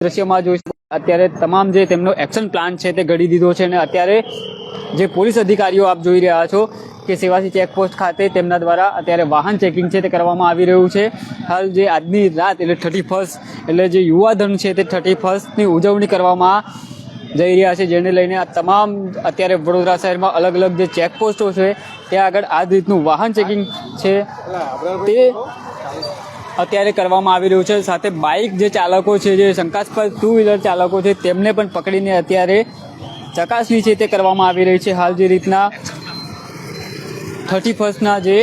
દ્રશ્યમાં જોઈ અત્યારે તમામ જે તેમનો એક્શન પ્લાન છે તે ઘડી દીધો છે અને અત્યારે જે પોલીસ અધિકારીઓ આપ જોઈ રહ્યા છો કે સેવાસી ચેકપોસ્ટ ખાતે તેમના દ્વારા અત્યારે વાહન ચેકિંગ છે તે કરવામાં આવી રહ્યું છે. હાલ જે આજની રાત, એટલે થર્ટી ફર્સ્ટ એટલે જે યુવાધન છે તે થર્ટી ફર્સ્ટની ઉજવણી કરવામાં જઈ રહ્યા છે, જેને લઈને આ તમામ અત્યારે વડોદરા શહેરમાં અલગ અલગ જે ચેકપોસ્ટો છે, ત્યાં આગળ આ રીતનું વાહન ચેકિંગ છે. તે અત્યારે કરવામાં આવી રહ્યું છે. સાથે બાઇક જે ચાલકો છે, જે શંકાસ્પદ ટુ વ્હીલર ચાલકો છે, તેમને પણ પકડીને અત્યારે ચકાસણી છે તે કરવામાં આવી રહી છે. હાલ જે રીતના થર્ટી ફર્સ્ટના જે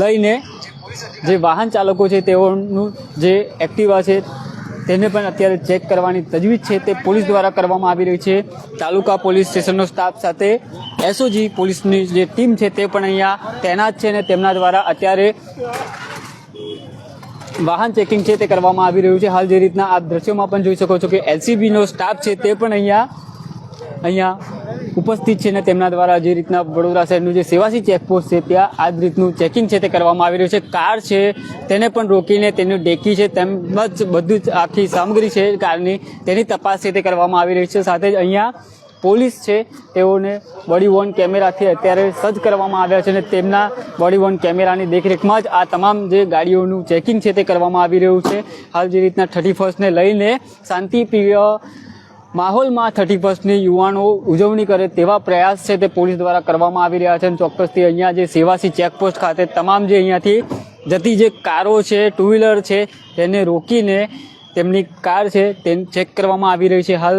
લઈને જે વાહન ચાલકો છે, તેઓનું જે એક્ટિવા છે, તેને પણ અત્યારે ચેક કરવાની તજવીજ છે તે પોલીસ દ્વારા કરવામાં આવી રહી છે. તાલુકા પોલીસ સ્ટેશનનો સ્ટાફ સાથે એસઓજી પોલીસની જે ટીમ છે તે પણ અહીંયા તૈનાત છે અને તેમના દ્વારા અત્યારે વાહન ચેકિંગ છે તે કરવામાં આવી રહ્યું છે. હાલ જે રીતના આપ દ્રશ્યોમાં પણ જોઈ શકો છો કે એલસીબીનો સ્ટાફ છે તે પણ અહીંયા અહીંયા ઉપસ્થિત છે ને તેમના દ્વારા જે રીતના વડોદરા શહેરનું જે સેવાસી ચેકપોસ્ટ છે ત્યાં આ જ રીતનું ચેકિંગ છે તે કરવામાં આવી રહ્યું છે. કાર છે તેને પણ રોકીને તેની ડેકી છે તેમજ બધું જ આખી સામગ્રી છે, કારની તેની તપાસ છે તે કરવામાં આવી રહી છે. સાથે જ અહીંયા પોલીસ છે, તેઓને બોડી વોર્ન કેમેરાથી અત્યારે સજ્જ કરવામાં આવ્યા છે અને તેમના બોડી વોર્ન કેમેરાની દેખરેખમાં જ આ તમામ જે ગાડીઓનું ચેકિંગ છે તે કરવામાં આવી રહ્યું છે. હાલ જે રીતના થર્ટી ફર્સ્ટને લઈને શાંતિપ્રિય માહોલમાં થર્ટી ફર્સ્ટની યુવાનો ઉજવણી કરે તેવા પ્રયાસ છે તે પોલીસ દ્વારા કરવામાં આવી રહ્યા છે અને ચોક્કસથી અહીંયા જે સેવાસી ચેકપોસ્ટ ખાતે તમામ જે અહીંયાથી જતી જે કારો છે ટુ વ્હીલર છે, તેને રોકીને તેમની કાર છે તેને ચેક કરવામાં આવી રહી છે. હાલ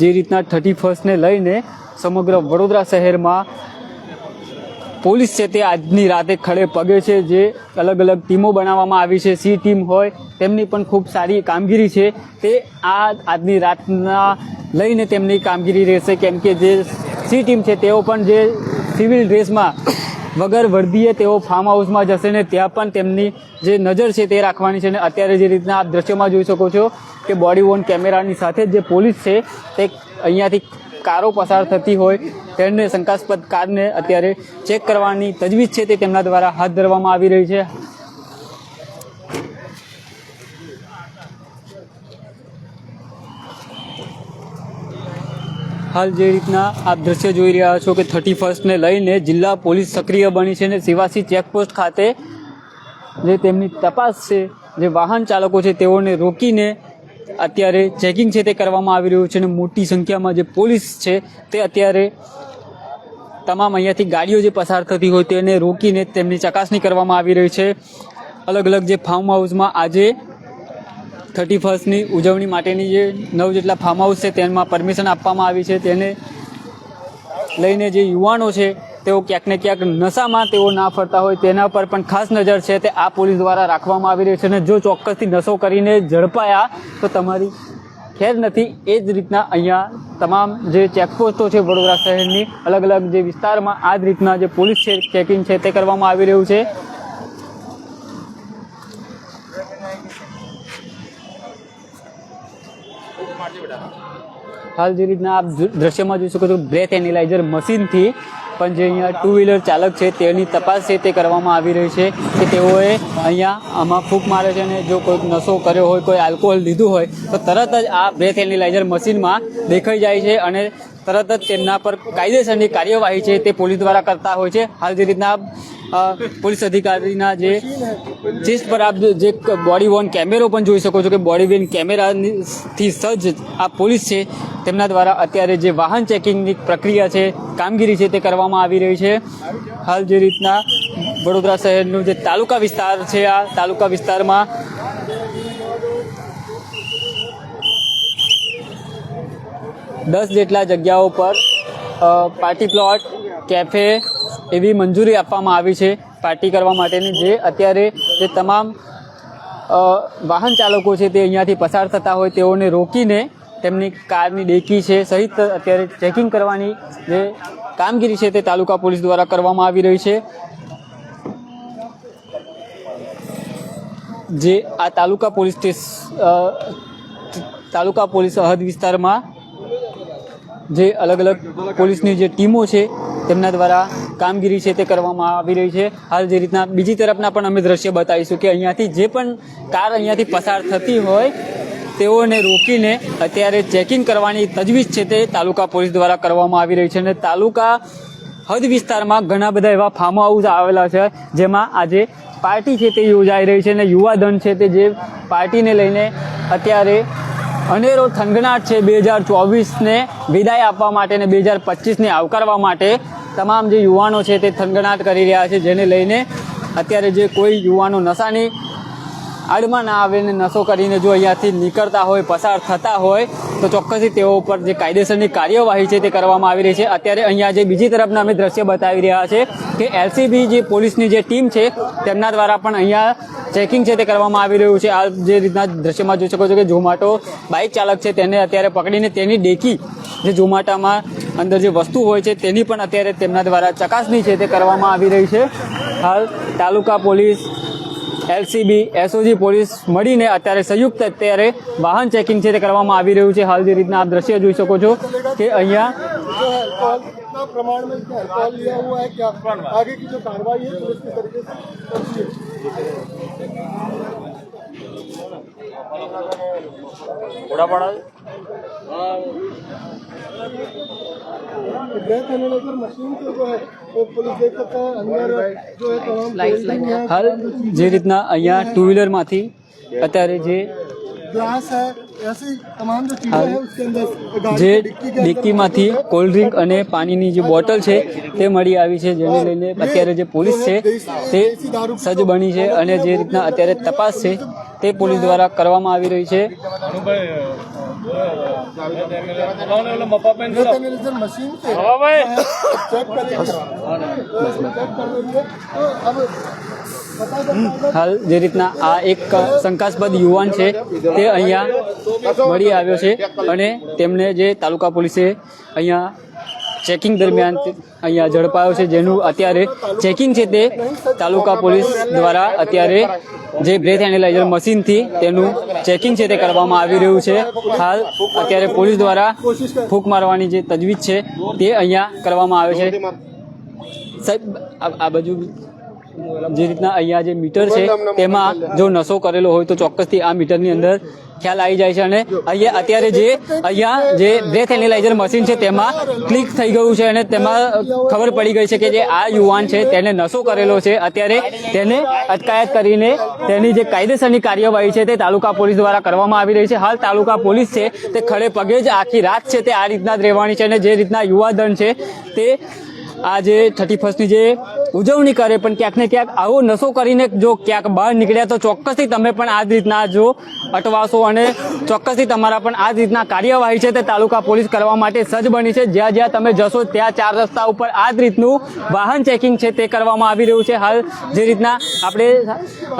જે રીતના થર્ટી ફર્સ્ટને લઈને સમગ્ર વડોદરા શહેરમાં પોલીસ છે તે આજની રાતે ખડે પગે છે, જે અલગ અલગ ટીમો બનાવવામાં આવી છે. સી ટીમ હોય, તેમની પણ ખૂબ સારી કામગીરી છે. તે આ આજની રાતના લઈને તેમની કામગીરી રહેશે, કેમ કે જે સી ટીમ છે, તેઓ પણ જે સિવિલ ડ્રેસમાં વગર વર્દીએ તેઓ ફાર્મ હાઉસમાં જશે ને ત્યાં પણ તેમની જે નજર છે તે રાખવાની છે અને અત્યારે જે રીતના આપ દ્રશ્યમાં જોઈ શકો છો કે બોડી વોર્ન કેમેરાની સાથે જ પોલીસ છે તે અહીંયાથી કારો પસાર થતી હોય તેને શંકાસ્પદ કારને અત્યારે ચેક કરવાની તજવીજ છે તે તેમના દ્વારા હાથ ધરવામાં આવી રહી છે. હાલ જે રીતના આપ દ્રશ્ય જોઈ રહ્યા છો કે થર્ટી ફર્સ્ટને લઈને જિલ્લા પોલીસ સક્રિય બની છે અને સેવાસી ચેકપોસ્ટ ખાતે જે તેમની તપાસ છે, જે વાહન ચાલકો છે, તેઓને રોકીને અત્યારે ચેકિંગ છે તે કરવામાં આવી રહ્યું છે અને મોટી સંખ્યામાં જે પોલીસ છે તે અત્યારે તમામ અહીંયાથી ગાડીઓ જે પસાર થતી હોય તેને રોકીને તેમની ચકાસણી કરવામાં આવી રહી છે. અલગ અલગ જે ફાર્મ હાઉસમાં આજે થર્ટી ફર્સ્ટની ઉજવણી માટેની જે નવ જેટલા ફાર્મ હાઉસ છે, તેમાં પરમિશન આપવામાં આવી છે. તેને લઈને જે યુવાનો છે, તેઓ ક્યાંક ને ક્યાંક નશામાં તેઓ ના ફરતા હોય, તેના પર પણ ખાસ નજર છે તે આ પોલીસ દ્વારા રાખવામાં આવી રહી છે અને જો ચોક્કસથી નશો કરીને ઝડપાયા, તો તમારી ખેર નથી. એ જ રીતના અહીંયા તમામ જે ચેકપોસ્ટો છે વડોદરા શહેરની અલગ અલગ જે વિસ્તારમાં આ જ રીતના જે પોલીસ છે ચેકિંગ છે તે કરવામાં આવી રહ્યું છે. હાલ જે રીતના આપ દ્રશ્યમાં જોઈ શકો છો બ્રેથ એનાલાઇઝર મશીનથી પણ જે અહીંયા ટુ વ્હીલર ચાલક છે તેની તપાસ છે તે કરવામાં આવી રહી છે કે તેઓએ અહીંયા આમાં ફૂંક મારે છે અને જો કોઈ નશો કર્યો હોય, કોઈ આલ્કોહોલ લીધું હોય, તો તરત જ આ બ્રેથ એનાલાઇઝર મશીનમાં દેખાઈ જાય છે અને તરત જ તેમના પર કાયદેસરની કાર્યવાહી છે તે પોલીસ દ્વારા કરતા હોય છે. હાલ જે રીતના પોલીસ અધિકારીના જે ચેસ્ટ પર આપ જે બોડી વોર્ન કેમેરો પણ જોઈ શકો છો કે બોડી વોર્ન કેમેરાથી સજ્જ આ પોલીસ છે તેમના દ્વારા અત્યારે જે વાહન ચેકિંગની પ્રક્રિયા છે, કામગીરી છે તે કરવામાં આવી રહી છે. હાલ જે રીતના વડોદરા શહેરનું જે તાલુકા વિસ્તાર છે, આ તાલુકા વિસ્તારમાં દસ જેટલા જગ્યાઓ પર પાર્ટી પ્લોટ, કેફે એવી મંજૂરી આપવામાં આવી છે પાર્ટી કરવા માટેની જે અત્યારે જે તમામ વાહન ચાલકો છે તે અહીંયાથી પસાર થતા હોય તેઓને રોકીને તેમની કારની ડેકી છે, સહિત અત્યારે ચેકિંગ કરવાની જે કામગીરી છે તે તાલુકા પોલીસ દ્વારા કરવામાં આવી રહી છે. જે આ તાલુકા પોલીસ તાલુકા પોલીસ હદ વિસ્તારમાં જે અલગ અલગ પોલીસની જે ટીમો છે, તેમના દ્વારા કામગીરી છે તે કરવામાં આવી રહી છે. હાલ જે રીતના બીજી તરફના પણ અમે દ્રશ્ય બતાવીશું કે અહીંયાથી જે પણ કાર અહીંયાથી પસાર થતી હોય તેઓને રોકીને અત્યારે ચેકિંગ કરવાની તજવીજ છે તે તાલુકા પોલીસ દ્વારા કરવામાં આવી રહી છે અને તાલુકા હદ વિસ્તારમાં ઘણા બધા એવા ફાર્મ હાઉસ આવેલા છે, જેમાં આજે પાર્ટી છે તે યોજાઈ રહી છે અને યુવાધન છે તે જે પાર્ટીને લઈને અત્યારે અનેરો થનગનાટ છે. બે હજાર ચોવીસને વિદાય આપવા માટે અને બે હજાર પચીસને આવકારવા માટે તમામ જે યુવાનો છે તે થનગનાટ કરી રહ્યા છે, જેને લઈને અત્યારે જે કોઈ યુવાનો નશાની આડમાં ના આવે ને નશો કરીને જો અહીંયાથી નીકળતા હોય, પસાર થતા હોય, તો ચોક્કસથી તેઓ ઉપર જે કાયદેસરની કાર્યવાહી છે તે કરવામાં આવી રહી છે. અત્યારે અહીંયા જે બીજી તરફના અમે દ્રશ્ય બતાવી રહ્યા છે કે એલસીબી જે પોલીસની જે ટીમ છે, તેમના દ્વારા પણ અહીંયા ચેકિંગ છે તે કરવામાં આવી રહ્યું છે. આ જે રીતના દ્રશ્યમાં જોઈ શકો છો કે ઝોમાટો બાઇક ચાલક છે, તેને અત્યારે પકડીને તેની ડેકી, જે ઝોમાટામાં અંદર જે વસ્તુ હોય છે, તેની પણ અત્યારે તેમના દ્વારા ચકાસણી છે તે કરવામાં આવી રહી છે. હાલ taluka police LCB SOG police મળીને અત્યારે સંયુક્ત અત્યારે વાહન ચેકિંગ છે તે કરવામાં આવી રહ્યું છે હાલ જે રીતના આપ દ્રશ્ય જોઈ શકો છો કે અહીંયા जो है अल्कोहल कितना प्रमाण में इसने अल्कोहल लिया हुआ है क्या आगे की जो कार्रवाई है पुलिस के तरीके से करती है હાલ જે રીતના અહીંયા ટુ વ્હીલરમાંથી અત્યારે જે જે ડિક્કીમાંથી કોલ્ડ ડ્રિંક અને પાણીની જે બોટલ છે તે મળી આવી છે જેને લઈને અત્યારે જે પોલીસ છે તે સજ્જ બની છે અને જે રીતના અત્યારે તપાસ છે તે પોલીસ દ્વારા કરવામાં આવી રહી છે. ब्रेथ एनालाइजर मशीन से चेक करेंगे चेक कर देंगे तो अब पता चलता है હાલ જે રીતના આ એક શંકાસ્પદ યુવાન છે તે અહીંયા મળી આવ્યો છે અને તેમને જે તાલુકા પોલીસે અહીંયા ચેકિંગ દરમિયાન અહીંયા ઝડપાયો છે, જેનું અત્યારે ચેકિંગ છે તે તાલુકા પોલીસ દ્વારા અત્યારે જે બ્રેથ એનાલાઇઝર મશીનથી તેનું ચેકિંગ છે તે કરવામાં આવી રહ્યું છે. હાલ અત્યારે પોલીસ દ્વારા ફૂંક મારવાની જે તજવીજ છે તે અહીંયા કરવામાં આવે છે. સાહેબ, આ બાજુ જે રીતના અહીંયા જે મીટર છે, તેમાં જો નશો કરેલો હોય તો ચોક્કસથી આ મીટરની અંદર ખ્યાલ આવી જાય છે અને અહીંયા અત્યારે જે અહીંયા જે બ્રેથ એનેલાઇઝર મશીન છે તેમાં ક્લિક થઈ ગયું છે અને તેમાં ખબર પડી ગઈ છે કે જે આ યુવાન છે તેને નશો કરેલો છે. અત્યારે તેને અટકાયત કરીને તેની જે કાયદેસરની કાર્યવાહી છે તે તાલુકા પોલીસ દ્વારા કરવામાં આવી રહી છે. હાલ તાલુકા પોલીસ છે તે ખડે પગે જ આખી રાત છે તે આ રીતના જ રહેવાની છે અને જે રીતના યુવાધન છે તે આ જે થર્ટી ફર્સ્ટની જે ઉજવણી કરે પણ ક્યાંક ને ક્યાંક આવો નશો કરીને જો ક્યાંક બહાર નીકળ્યા તો ચોક્કસથી તમે પણ આ જ રીતના જો અટવાશો અને ચોક્કસથી તમારા પણ આ જ રીતના કાર્યવાહી છે તે તાલુકા પોલીસ કરવા માટે સજ્જ બની છે. જ્યાં જ્યાં તમે જશો ત્યાં ચાર રસ્તા ઉપર આ જ રીતનું વાહન ચેકિંગ છે તે કરવામાં આવી રહ્યું છે. હાલ જે રીતના આપણે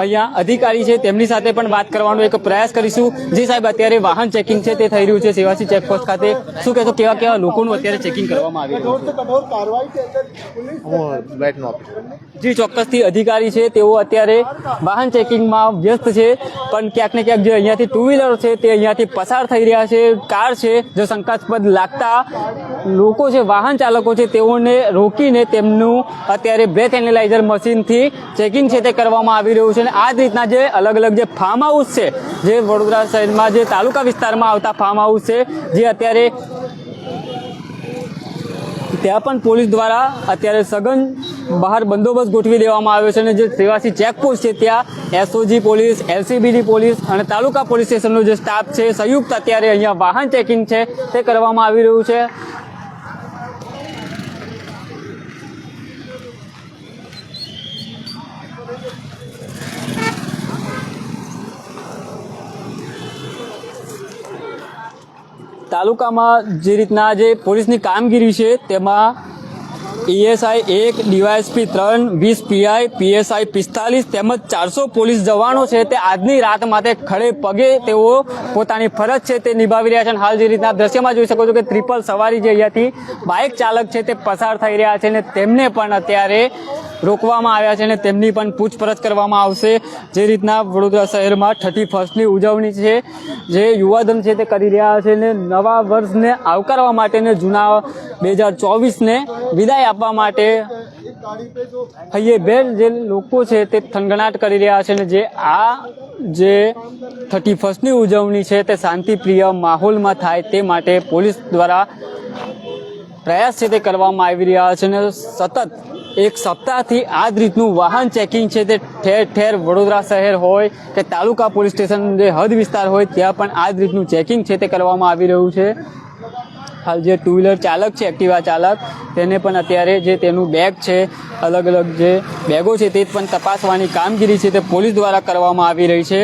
અહીંયા અધિકારી છે તેમની સાથે પણ વાત કરવાનો એક પ્રયાસ કરીશું. જી સાહેબ અત્યારે વાહન ચેકિંગ છે તે થઈ રહ્યું છે સેવાસી ચેકપોસ્ટ ખાતે. શું કહેશો કેવા કેવા લોકોનું અત્યારે ચેકિંગ કરવામાં આવી રહ્યું છે? જે ચોક્કસથી અધિકારી છે, તેઓ અત્યારે વાહન ચેકિંગમાં વ્યસ્ત છે, પણ ક્યાંક ને ક્યાંક જે અહીંયાથી ટુ વ્હીલર છે, તે અહીંયાથી પસાર થઈ રહ્યા છે, કાર છે, જે શંકાસ્પદ લાગતા લોકો છે, વાહન ચાલકો છે, તેઓને રોકીને તેમનું અત્યારે બ્રેથ એનાલાઇઝર મશીનથી ચેકિંગ છે તે કરવામાં આવી રહ્યું છે અને આ જ રીતના જે અલગ અલગ જે ફાર્મ હાઉસ છે, જે વડોદરા શહેરમાં જે તાલુકા વિસ્તારમાં આવતા ફાર્મ હાઉસ છે, જે અત્યારે ત્યાં પણ પોલીસ દ્વારા અત્યારે સઘન બહાર બંદોબસ્ત ગોઠવી દેવામાં આવ્યો છે અને જે સેવાસી ચેકપોસ્ટ છે ત્યાં એસઓજી પોલીસ એલસીબીની પોલીસ અને તાલુકા પોલીસ સ્ટેશનનો જે સ્ટાફ છે સંયુક્ત અત્યારે અહીંયા વાહન ચેકિંગ છે તે કરવામાં આવી રહ્યું છે. તાલુકામાં જે રીતના જે પોલીસની કામગીરી છે તેમાં ઈએસઆઈ એક ડીવાયએસપી ત્રણ, વીસ પીઆઈ પીએસઆઈ પિસ્તાલીસ તેમજ ચારસો પોલીસ જવાનો છે તે આજની રાત માટે ખડે પગે તેઓ પોતાની ફરજ છે તે નિભાવી રહ્યા છે અને હાલ જે રીતના દ્રશ્યમાં જોઈ શકો છો કે ટ્રિપલ સવારી જે અહીંયાથી બાઇક ચાલક છે તે પસાર થઈ રહ્યા છે અને તેમને પણ અત્યારે રોકવામાં આવ્યા છે અને તેમની પણ પૂછપરછ કરવામાં આવશે. જે રીતના વડોદરા શહેરમાં થર્ટી ફર્સ્ટની ઉજવણી છે, જે યુવાધન છે તે કરી રહ્યા છે અને નવા વર્ષને આવકારવા માટે ને જૂના બે હજાર ચોવીસને વિદાય આપવા માટે હૈયે બેર જે લોકો છે તે થનગણાટ કરી રહ્યા છે અને જે આ જે થર્ટી ફર્સ્ટની ઉજવણી છે તે શાંતિપ્રિય માહોલમાં થાય તે માટે પોલીસ દ્વારા પ્રયાસ છે તે કરવામાં આવી રહ્યા છે અને સતત એક સપ્તાહથી આ જ રીતનું વાહન ચેકિંગ છે તે ઠેર ઠેર વડોદરા શહેર હોય કે તાલુકા પોલીસ સ્ટેશન જે હદ વિસ્તાર હોય ત્યાં પણ આ જ રીતનું ચેકિંગ છે તે કરવામાં આવી રહ્યું છે. હાલ જે ટુ વ્હીલર ચાલક છે, એક્ટિવા ચાલક, તેને પણ અત્યારે જે તેનું બેગ છે, અલગ અલગ જે બેગો છે તે પણ તપાસવાની કામગીરી છે તે પોલીસ દ્વારા કરવામાં આવી રહી છે.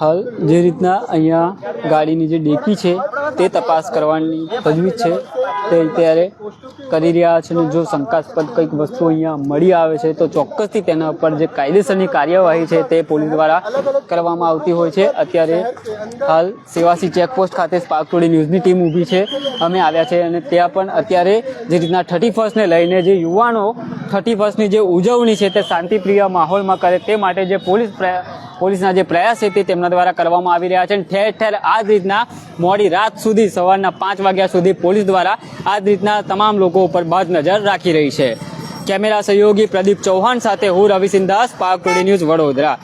હાલ જે રીતના અહીંયા ગાડીની જે ડેકી છે તે તપાસ કરવાની તજવીજ છે. તે અત્યારે કરી રહ્યા છે અને જો શંકાસ્પદ કંઈક વસ્તુ અહીંયા મળી આવે છે, તો ચોક્કસથી તેના ઉપર જે કાયદેસરની કાર્યવાહી છે તે પોલીસ દ્વારા કરવામાં આવતી હોય છે. અત્યારે હાલ સેવાસી ચેકપોસ્ટ ખાતે સ્પાર્ક ટુડે ન્યૂઝની ટીમ ઊભી છે. અમે આવ્યા છે અને ત્યાં પણ અત્યારે જે રીતના થર્ટી ફર્સ્ટને લઈને જે યુવાનો થર્ટી ફર્સ્ટની જે ઉજવણી છે તે શાંતિપ્રિય માહોલમાં કરે તે માટે જે પોલીસ પોલીસના જે પ્રયાસ છે તે તેમના દ્વારા કરવામાં આવી રહ્યા છે. ઠેર ઠેર આ જ રીતના મોડી રાત સુધી સવારના પાંચ વાગ્યા સુધી પોલીસ દ્વારા આ જ રીતના તમામ લોકો ઉપર બાદ નજર રાખી રહી છે. કેમેરા સહયોગી પ્રદીપ ચૌહાણ સાથે હું રવિ સિંધાસ પાક ટુડે ન્યૂઝ વડોદરા.